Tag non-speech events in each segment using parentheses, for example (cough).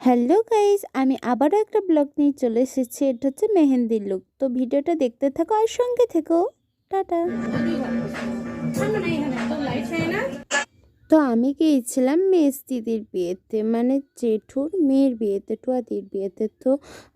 Hello guys, আমি আবারও একটা ব্লগ নিয়ে চলে এসেছি। এটা হচ্ছে মেহেন্দির লুক তো ভিডিওটা দেখতে থাকো আর সঙ্গে থেকো। টাটা। তো আমি গিয়েছিলাম মেস দিদির বিয়েতে মানে জেঠুর মেয়ের বিয়েতে, টুয়াদির বিয়েতে। তো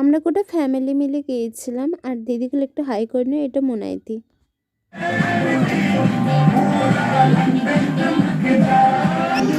আমরা গোটা ফ্যামিলি মিলে গিয়েছিলাম। আর দিদিগুলো একটু হাই করে নিও, এটা মোনাইতি এটা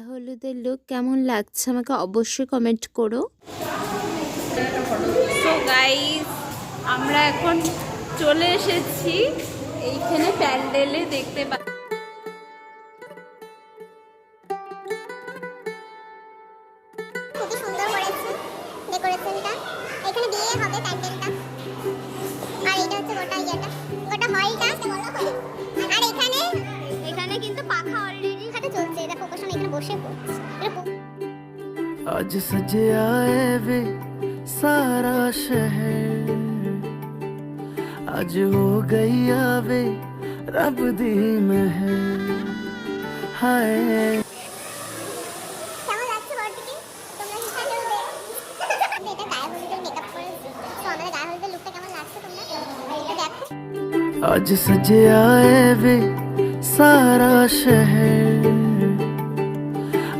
গায়ে হলুদের লুক কেমন লাগছে? আমাকে অবশ্যই কমেন্ট করো। সো গাইস আমরা এখন চলে এসেছি। এইখানে প্যান্ডেলে দেখতে পা খুবই সুন্দর করেছে ডেকোরেশনটা এখানে বিয়ে হবে প্যান্ডেলটা आज सज आए वे सारा शहर। आज हो गई आवे रब दी मह हाय। आज सज आए वे सारा शहर।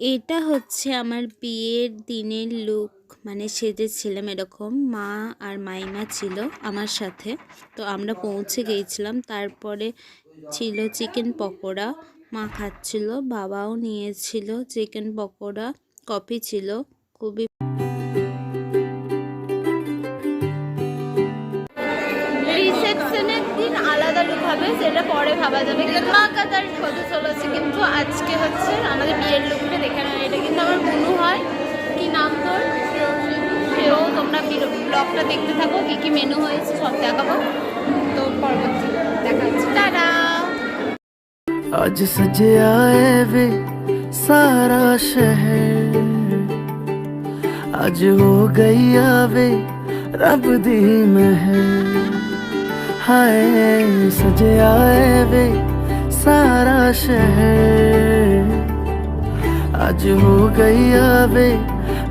এটা হচ্ছে আমার বিয়ের দিনের লুক মানে সেজেছিলাম এরকম, মা আর মাইমা ছিল আমার সাথে। তো আমরা পৌঁছে গিয়েছিলাম তারপরে ছিল চিকেন পকোড়া, মা খাচ্ছিল, বাবাও নিয়েছিল চিকেন পকোড়া, কফি ছিল, খুবই হবে সেটা পরে ভাবা যাবে মা কাতার হতে চলেছে কিন্তু আজকে হচ্ছে আমাদের বিয়ের লুকটা দেখে নেয় এটা কিন্তু আমার মনু হয় কি নাম তোর সেও তোমরা ব্লগটা দেখতে থাকো কি কি মেনু হয়েছে সব দেখাবো তো পরবর্তী দেখা হচ্ছে টাটা आज सजया है वे सारा शहर आज हो गई आवे रब दी महर हाय सजया है वे सारा शहर आज हो गई आवे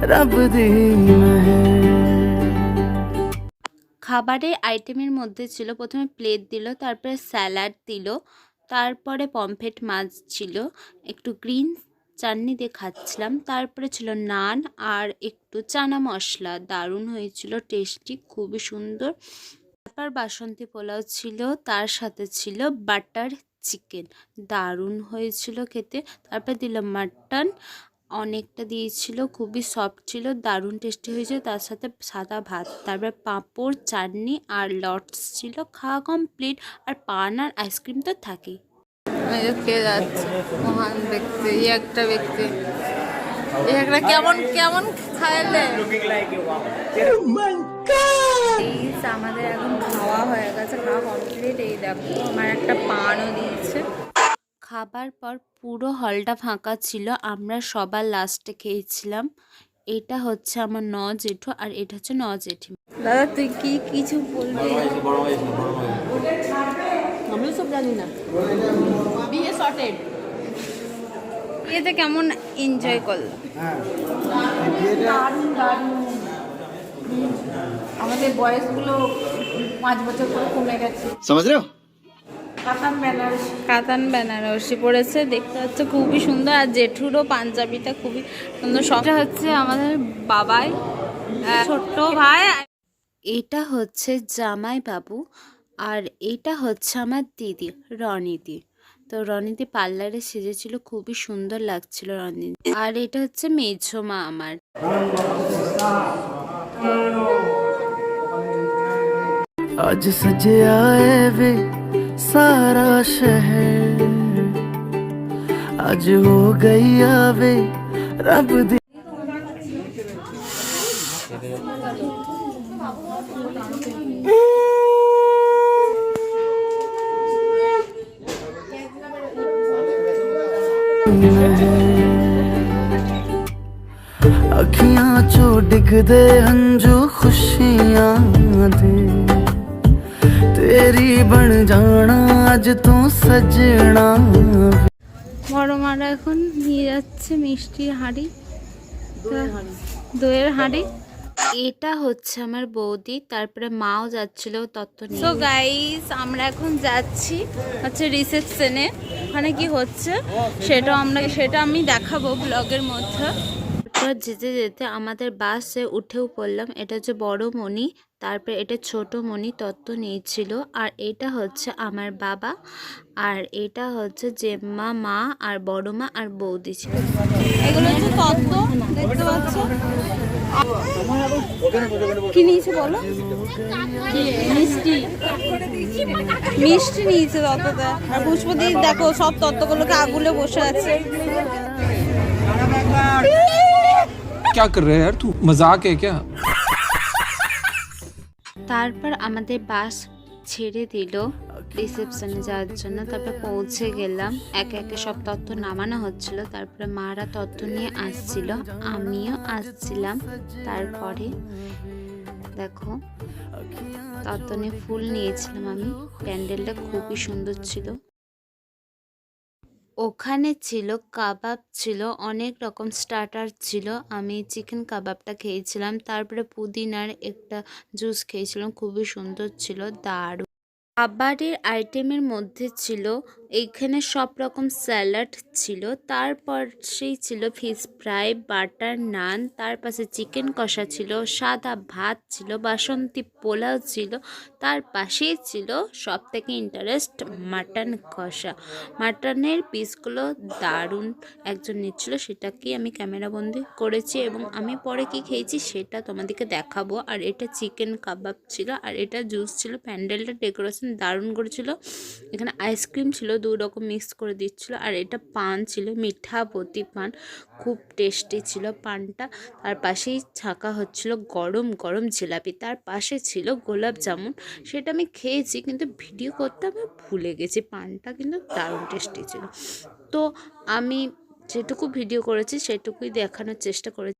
रब दी महर খাবারের আইটেমের মধ্যে ছিল প্রথমে প্লেট দিল তারপরে স্যালাড দিল তারপরে পমফ্রেট মাছ ছিল একটু গ্রিন চাটনি দিয়ে খাচ্ছিলাম তারপরে ছিল নান আর একটু চানা মশলা দারুণ হয়েছিল টেস্টি খুবই সুন্দর তারপর বাসন্তী পোলাও ছিল, তার সাথে ছিল বাটার চিকেন। দারুণ হয়েছিল খেতে। তারপর দিল মাটন। অনেকটা দিয়েছিল, খুবই সফট ছিল, দারুণ টেস্টি হয়েছে। তার সাথে সাদা ভাত, তারপর পাঁপড়, চাটনি আর লটস ছিল। খাওয়া কমপ্লিট আর পান আর আইসক্রিম তো থাকেই। কে যাচ্ছে? মহান ব্যক্তি একটা ব্যক্তি। এই কেমন কেমন খাইলে? আমাদের এখন খাওয়া হয়ে গেছে খাওয়া কমপ্লিট এই দেখো আমার একটা পানও দিয়েছে। খাবার পর পুরো হলটা ফাঁকা ছিল আমরা সবার লাস্টে খেয়েছিলাম। এটা হচ্ছে আমার ন জেঠু আর এটা হচ্ছে ন জেঠি দাদা তুই কি কিছু বলবি? আমি সব জানি না। বিয়ে শর্টেড বিয়েতে কেমন এনজয় করল? হ্যাঁ, আমাদের বয়সগুলো পাঁচ বছর করে কমে গেছে। সমাজ কাতান বেনারসি। পড়েছে দেখতে হচ্ছে খুবই সুন্দর আর জেঠুরও পাঞ্জাবিটা খুবই সুন্দর। সবটা হচ্ছে আমাদের বাবাই ছোট্ট ভাই। এটা হচ্ছে জামাই বাবু আর এটা হচ্ছে আমার দিদি রনিদি। তো রনিদি পার্লারে সেজেছিল খুবই সুন্দর লাগছিল রনিদি আর এটা হচ্ছে মেঝো মা আমার। আজ সজে আয়ে বে সারা শহর। আজ হো গই আবে রব দে। Mm-hmm. (laughs) ਅੱਖੀਆਂ ਚੋਂ ਡਿੱਗਦੇ ਹੰਝੂ ਖੁਸ਼ੀਆਂ ਦੇ ਤੇਰੀ ਬਣ ਜਾਣਾ ਅੱਜ ਤੂੰ ਸਜਣਾ বড় মারা এখন নিয়ে যাচ্ছে মিষ্টির হাঁড়ি। দইয়ের হাঁড়ি। এটা হচ্ছে আমার বৌদি তারপরে মাও যাচ্ছিল তত্ত্ব নিয়ে। তো গাইস আমরা এখন যাচ্ছি হচ্ছে রিসেপশনে ওখানে কি হচ্ছে, সেটা আমরা, সেটা আমি দেখাবো ব্লগের মধ্যে। যেতে যেতে আমাদের বাসে উঠেও পড়লাম, এটা হচ্ছে বড় মণি তারপর এটা ছোট মণি তত্ত্ব নিয়েছিল আর এটা হচ্ছে আমার বাবা আর এটা হচ্ছে জেম্মা মা আর বড় মা আর বৌদি ছিল এগুলো হচ্ছে তত্ত্ব দেখতে পাচ্ছ কি নিয়েছে বলো মিষ্টি মিষ্টি নিয়েছে তত্ত্বটা আর পুষ্পদি দেখো সব তত্ত্বগুলোকে আগুলে বসে আছে क्या कर रहे हैं यार तू मजाक है क्या তারপর আমাদের বাস ছেড়ে দিল রিসেপশনে যাওয়ার জন্য। তারপর পৌঁছে গেলাম। একে একে সব তত্ত্ব নামানো হচ্ছিল। তারপরে মারা তত্ত্ব নিয়ে আসছিল। আমিও আসছিলাম। তারপরে দেখো তত্ত্ব নিয়ে ফুল নিয়েছিলাম আমি। প্যান্ডেলটা খুবই সুন্দর ছিল। ওখানে ছিল কাবাব ছিল, অনেক রকম স্টার্টার ছিল। আমি চিকেন কাবাবটা খেয়েছিলাম, তারপরে পুদিনার একটা জুস খেয়েছিলাম, খুবই সুন্দর ছিল, দারুণ। খাবারের আইটেমের মধ্যে ছিল এইখানে সব রকম স্যালাড ছিল, তারপর সেই ছিল ফিশ ফ্রাই, বাটার নান, তার পাশে চিকেন কষা ছিল, সাদা ভাত ছিল, বাসন্তী পোলাও ছিল, তার পাশেই ছিল সব থেকে ইন্টারেস্ট মাটন কষা। মাটনের পিসগুলো দারুণ একজন নিচ্ছিল, সেটাকেই আমি ক্যামেরাবন্দি করেছি এবং আমি পরে কি খেয়েছি সেটা তোমাদেরকে দেখাবো। আর এটা চিকেন কাবাব ছিল, আর এটা জুস ছিল, প্যান্ডেলটা ডেকোরেশন দারুণ করেছিল। এখানে আইসক্রিম ছিল, দু রকম মিক্স করে দিচ্ছিল, আর এটা পান ছিল, মিঠা বতি পান, খুব টেস্টি ছিল পানটা। তার পাশেই ছাকা হচ্ছিল গরম গরম জিলাপি। তার পাশে ছিল গোলাপ জামুন। সেটা আমি খেয়েছি, কিন্তু ভিডিও করতে আমি ভুলে গেছি। পানটা কিন্তু দারুণ টেস্টি ছিল। তো আমি যেটুকু ভিডিও করেছি, সেটুকুই দেখানোর চেষ্টা করেছি।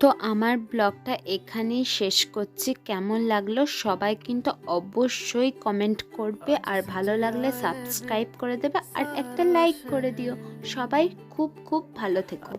তো আমার ব্লগটা এখানেই শেষ করছি। কেমন লাগল সবাই কিন্তু অবশ্যই কমেন্ট করবে আর ভালো লাগলে সাবস্ক্রাইব করে দেবে আর একটা লাইক করে দিও। সবাই খুব খুব ভালো থেকো।